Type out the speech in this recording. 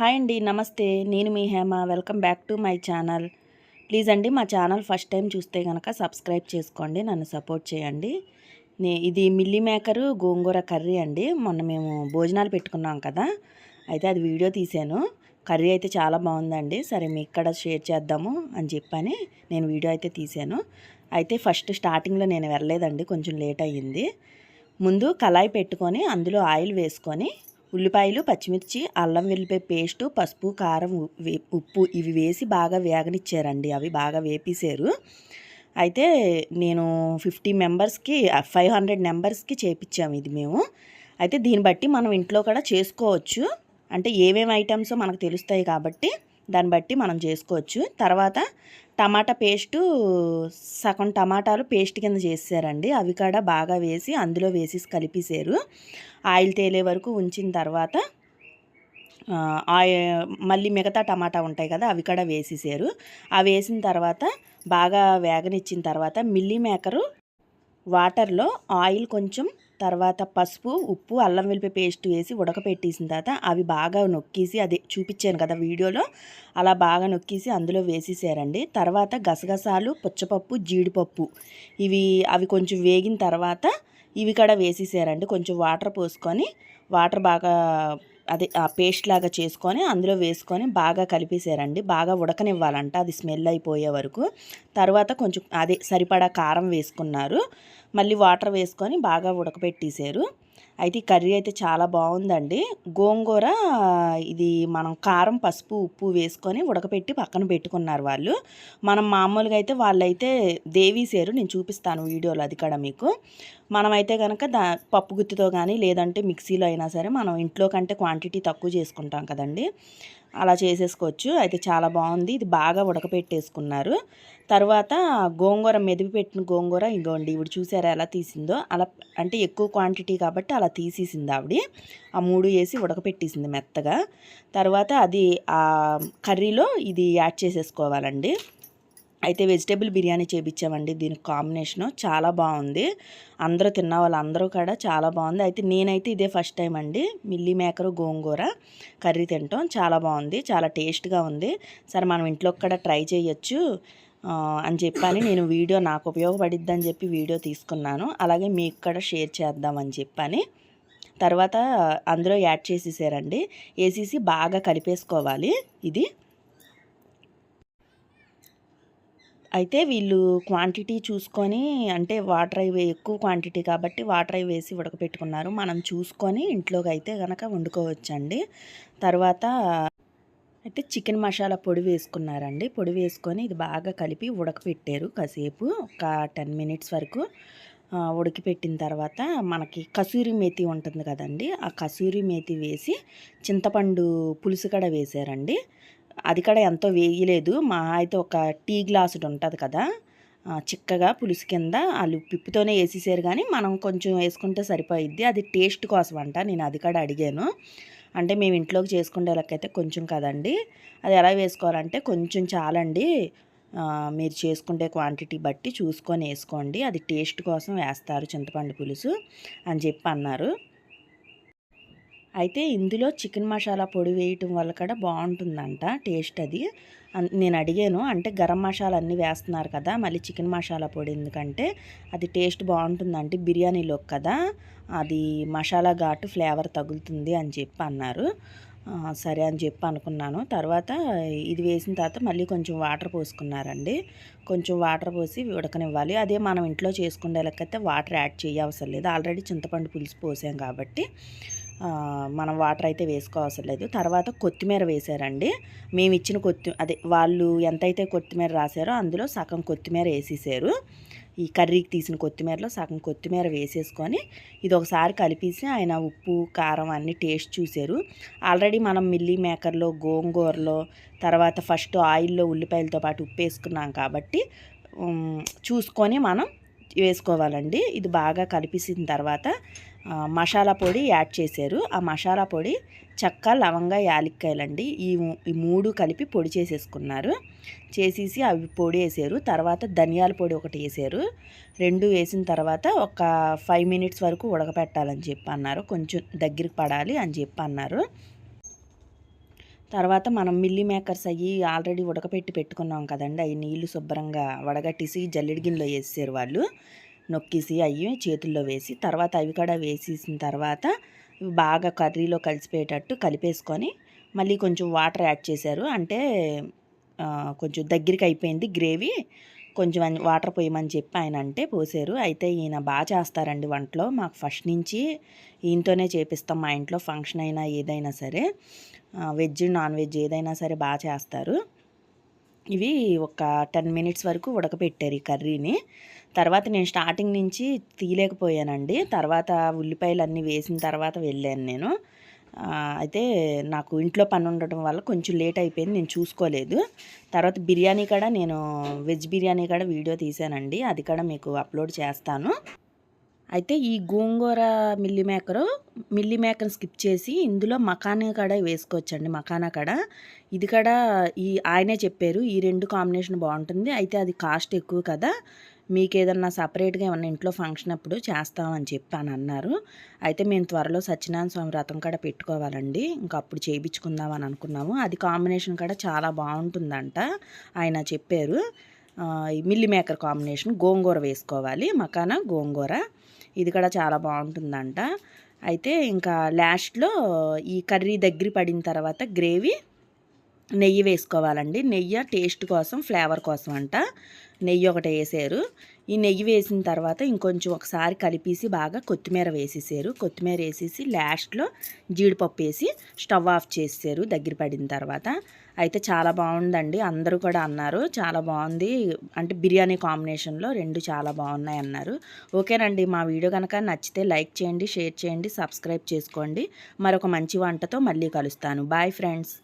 Hi అండి నమస్తే. నేను మీ Hema. Welcome back to my channel. Please అండి మా ఛానల్ ఫస్ట్ టైం చూస్తే కనుక సబ్స్క్రైబ్ చేసుకోండి నన్ను సపోర్ట్ చేయండి. నే ఇది మిల్లీ మేకరు గోంగూర కర్రీ అండి. మొన్న మేము భోజనాలు పెట్టుకున్నాం కదా అయితే అది వీడియో తీసాను కర్రీ అయితే చాలా బాగుందండి. సరే మీ ఇక్కడ షేర్ చేద్దాము అని చెప్పని నేను వీడియో అయితే తీసాను అయితే ఫస్ట్ స్టార్టింగ్లో నేను వెళ్ళలేదండి కొంచెం లేట్ అయ్యింది. ముందు కళాయి పెట్టుకొని అందులో ఆయిల్ వేసుకొని ఉల్లిపాయలు పచ్చిమిర్చి అల్లం వెల్లిపాయ పేస్టు పసుపు కారం ఉప్పు ఇవి వేసి బాగా వేగనిచ్చారండి. అవి బాగా వేపేశారు. అయితే నేను ఫిఫ్టీ మెంబర్స్కి ఫైవ్ హండ్రెడ్ మెంబర్స్కి చేపించాము ఇది మేము. అయితే దీన్ని బట్టి మనం ఇంట్లో కూడా చేసుకోవచ్చు. అంటే ఏమేమి ఐటమ్స్ మనకు తెలుస్తాయి కాబట్టి దాన్ని బట్టి మనం చేసుకోవచ్చు. తర్వాత టమాటా పేస్టు సగం టమాటాలు పేస్ట్ కింద చేసారండి అవి కూడా బాగా వేసి అందులో వేసి కలిపేశారు. ఆయిల్ తేలే వరకు ఉంచిన తర్వాత మళ్ళీ మిగతా టమాటా ఉంటాయి కదా అవి కూడా వేసేసారు. అవి వేసిన తర్వాత బాగా వేగనిచ్చిన తర్వాత మిల్లీ మేకరు వాటర్లో ఆయిల్ కొంచెం తర్వాత పసుపు ఉప్పు అల్లం వెల్లిపాయ పేస్ట్ వేసి ఉడకపెట్టేసిన తర్వాత అవి బాగా నొక్కేసి అది చూపించాను కదా వీడియోలో అలా బాగా నొక్కేసి అందులో వేసేసారండి. తర్వాత గసగసాలు పుచ్చపప్పు జీడిపప్పు ఇవి అవి కొంచెం వేగిన తర్వాత ఇవి కూడా వేసేసారండి. కొంచెం వాటర్ పోసుకొని వాటర్ బాగా అదే ఆ పేస్ట్ లాగా చేసుకొని అందులో వేసుకొని బాగా కలిపేసారండి బాగా ఉడకనివ్వాలంట. అది స్మెల్ అయిపోయే వరకు. తర్వాత కొంచెం అదే సరిపడా కారం వేసుకున్నారు. మళ్ళీ వాటర్ వేసుకొని బాగా ఉడకపెట్టేశారు. అయితే ఈ కర్రీ అయితే చాలా బాగుందండి. గోంగూర ఇది మనం కారం పసుపు ఉప్పు వేసుకొని ఉడకపెట్టి పక్కన పెట్టుకున్నారు వాళ్ళు. మనం మామూలుగా అయితే వాళ్ళైతే దేవీసేరు నేను చూపిస్తాను వీడియోలో అది కూడా మీకు. మనమైతే కనుక దా పప్పు గుత్తితో కానీ లేదంటే మిక్సీలో అయినా సరే మనం ఇంట్లో కంటే క్వాంటిటీ తక్కువ చేసుకుంటాం కదండి. అలా చేసేసుకోవచ్చు. అయితే చాలా బాగుంది. ఇది బాగా ఉడకపెట్టేసుకున్నారు. తర్వాత గోంగూర మెదిపి పెట్టిన గోంగూర ఇంకోండి ఇవి చూసారా ఎలా తీసిందో? అలా అంటే ఎక్కువ క్వాంటిటీ కాబట్టి అలా తీసేసింది ఆవిడ. ఆ మూడు వేసి ఉడకపెట్టేసింది మెత్తగా. తర్వాత అది ఆ కర్రీలో ఇది యాడ్ చేసేసుకోవాలండి. అయితే వెజిటేబుల్ బిర్యానీ చేపించామండి దీనికి కాంబినేషను చాలా బాగుంది. అందరూ తిన్న వాళ్ళందరూ కూడా చాలా బాగుంది. అయితే నేనైతే ఇదే ఫస్ట్ టైం అండి. మిల్లీ మేకరు గోంగూర కర్రీ తింటాం. చాలా బాగుంది. చాలా టేస్ట్గా ఉంది. సరే మనం ఇంట్లో కూడా ట్రై చేయొచ్చు అని చెప్పని నేను వీడియో నాకు ఉపయోగపడిద్ది అని చెప్పి వీడియో తీసుకున్నాను. అలాగే మీకు కూడా షేర్ చేద్దామని చెప్పని. తర్వాత అందులో యాడ్ చేసేసారండి. వేసేసి బాగా కలిపేసుకోవాలి. ఇది అయితే వీళ్ళు క్వాంటిటీ చూసుకొని అంటే వాటర్ అవి ఎక్కువ క్వాంటిటీ కాబట్టి వాటర్ అవి వేసి ఉడకపెట్టుకున్నారు. మనం చూసుకొని ఇంట్లోకి అయితే కనుక వండుకోవచ్చండి. తర్వాత అయితే చికెన్ మసాలా పొడి వేసుకున్నారండి. పొడి వేసుకొని ఇది బాగా కలిపి ఉడకపెట్టారు కాసేపు ఒక టెన్ మినిట్స్ వరకు. ఉడికిపెట్టిన తర్వాత మనకి కసూరి మేతి ఉంటుంది కదండి ఆ కసూరి మేతి వేసి చింతపండు పులుసు కూడా వేసారండి. అది కూడా ఎంతో వేయలేదు. మా అయితే ఒక టీ గ్లాసుడు ఉంటుంది కదా చిక్కగా పులుసు కింద వాళ్ళు పిప్పుతోనే వేసేసారు కానీ మనం కొంచెం వేసుకుంటే సరిపోయిద్ది. అది టేస్ట్ కోసం అంట నేను అది కూడా అడిగాను. అంటే మేము ఇంట్లోకి చేసుకునే లెక్కైతే కొంచెం కదండి. అది ఎలా వేసుకోవాలంటే కొంచెం చాలండి మీరు చేసుకుంటే క్వాంటిటీ బట్టి చూసుకొని వేసుకోండి. అది టేస్ట్ కోసం వేస్తారు చింతపండు పులుసు అని చెప్పి అన్నారు. అయితే ఇందులో చికెన్ మసాలా పొడి వేయటం వల్ల కూడా బాగుంటుందంట టేస్ట్ అది. నేను అడిగాను అంటే గరం మసాలా అన్నీ వేస్తున్నారు కదా మళ్ళీ చికెన్ మసాలా పొడి ఎందుకంటే అది టేస్ట్ బాగుంటుందంటే బిర్యానీలో కదా అది మసాలా ఘాటు ఫ్లేవర్ తగులుతుంది అని చెప్పి అన్నారు. సరే అని చెప్పి అనుకున్నాను. తర్వాత ఇది వేసిన తర్వాత మళ్ళీ కొంచెం వాటర్ పోసుకున్నారండి. కొంచెం వాటర్ పోసి ఉడకనివ్వాలి. అదే మనం ఇంట్లో చేసుకునే లెక్కైతే వాటర్ యాడ్ చేయవసరం లేదు. ఆల్రెడీ చింతపండు పులుసు పోసాం కాబట్టి మనం వాటర్ అయితే వేసుకోవసరం లేదు. తర్వాత కొత్తిమీర వేసారండి. మేము ఇచ్చిన కొత్తి అదే వాళ్ళు ఎంతైతే కొత్తిమీర రాశారో అందులో సగం కొత్తిమీర వేసేసారు. ఈ కర్రీకి తీసిన కొత్తిమీరలో సగం కొత్తిమీర వేసేసుకొని ఇది ఒకసారి కలిపేసి ఆయన ఉప్పు కారం అన్ని టేస్ట్ చూశారు ఆల్రెడీ మనం మిల్లీ మేకర్లో గోంగూరలో తర్వాత ఫస్ట్ ఆయిల్లో ఉల్లిపాయలతో పాటు ఉప్పు వేసుకున్నాం కాబట్టి చూసుకొని మనం వేసుకోవాలండి. ఇది బాగా కలిపేసిన తర్వాత మసాలా పొడి యాడ్ చేశారు. ఆ మసాలా పొడి చక్క లవంగ యాలిక్కాయలండి. ఈ ఈ మూడు కలిపి పొడి చేసేసుకున్నారు. చేసేసి అవి పొడి వేసారు. తర్వాత ధనియాల పొడి ఒకటి వేసారు. రెండు వేసిన తర్వాత ఒక ఫైవ్ మినిట్స్ వరకు ఉడకపెట్టాలని చెప్పి అన్నారు కొంచెం దగ్గరికి పడాలి అని చెప్పి అన్నారు తర్వాత మనం మిల్లీ మేకర్స్ అయ్యి ఆల్రెడీ ఉడకపెట్టి పెట్టుకున్నాం కదండి. అవి నీళ్ళు శుభ్రంగా వడగట్టేసి జల్లెడి గిన్నెలో వేసేసారు వాళ్ళు. నొక్కేసి అవి చేతుల్లో వేసి తర్వాత అవి కూడా వేసేసిన తర్వాత బాగా కర్రీలో కలిసిపోయేటట్టు కలిపేసుకొని మళ్ళీ కొంచెం వాటర్ యాడ్ చేశారు. అంటే కొంచెం దగ్గరికి అయిపోయింది గ్రేవీ. కొంచెం అని- వాటర్ పోయమని చెప్పి ఆయన అంటే పోసారు. అయితే ఈయన బాగా చేస్తారండి వంటలో. మాకు ఫస్ట్ నుంచి ఈయనతోనే చేపిస్తాం. మా ఇంట్లో ఫంక్షన్ అయినా ఏదైనా సరే వెజ్ నాన్ వెజ్ ఏదైనా సరే బాగా చేస్తారు. ఇవి ఒక టెన్ మినిట్స్ వరకు ఉడకపెట్టారు ఈ కర్రీని. తర్వాత నేను స్టార్టింగ్ నుంచి తీయలేకపోయానండి. తర్వాత ఉల్లిపాయలు అన్నీ వేసిన తర్వాత వెళ్ళాను నేను. అయితే నాకు ఇంట్లో పని ఉండటం వల్ల కొంచెం లేట్ అయిపోయింది నేను చూసుకోలేదు. తర్వాత బిర్యానీ కూడా నేను వెజ్ బిర్యానీ కూడా వీడియో తీసానండి అది కూడా మీకు అప్లోడ్ చేస్తాను. అయితే ఈ గోంగూర మిల్లీ మేకరు మిల్లీ మేకర్ని స్కిప్ చేసి ఇందులో మకానా కడ వేసుకోవచ్చండి మకానా కడ. ఇది కూడా ఈ ఆయనే చెప్పారు ఈ రెండు కాంబినేషన్ బాగుంటుంది అయితే అది కాస్ట్ ఎక్కువ కదా. మీకు ఏదన్నా సపరేట్గా ఏమన్నా ఇంట్లో ఫంక్షన్ అప్పుడు చేస్తామని చెప్పి అని అన్నారు. అయితే మేము త్వరలో సత్యనారాయణ స్వామి వ్రతం కూడా పెట్టుకోవాలండి. ఇంకా అప్పుడు చేయించుకుందాం అని అనుకున్నాము. అది కాంబినేషన్ కూడా చాలా బాగుంటుందంట. ఆయన చెప్పారు. మిల్లీ మేకర్ కాంబినేషన్ గోంగూర వేసుకోవాలి మకాన గోంగూర. ఇది కూడా చాలా బాగుంటుందంట. అయితే ఇంకా లాస్ట్లో ఈ కర్రీ దగ్గర పడిన తర్వాత గ్రేవీ నెయ్యి వేసుకోవాలండి. నెయ్యి టేస్ట్ కోసం ఫ్లేవర్ కోసం అంట నెయ్యి ఒకటి వేసారు. ఈ నెయ్యి వేసిన తర్వాత ఇంకొంచెం ఒకసారి కలిపేసి బాగా కొత్తిమీర వేసేసారు. కొత్తిమీర వేసేసి లాస్ట్లో జీడిపప్పు వేసి స్టవ్ ఆఫ్ చేసేసారు దగ్గర పడిన తర్వాత. అయితే చాలా బాగుందండి. అందరూ కూడా అన్నారు చాలా బాగుంది. అంటే బిర్యానీ కాంబినేషన్లో రెండు చాలా బాగున్నాయి అన్నారు. ఓకేనండి. మా వీడియో కనుక నచ్చితే లైక్ చేయండి షేర్ చేయండి సబ్స్క్రైబ్ చేసుకోండి. మరొక మంచి వంటతో మళ్ళీ కలుస్తాను. Bye friends.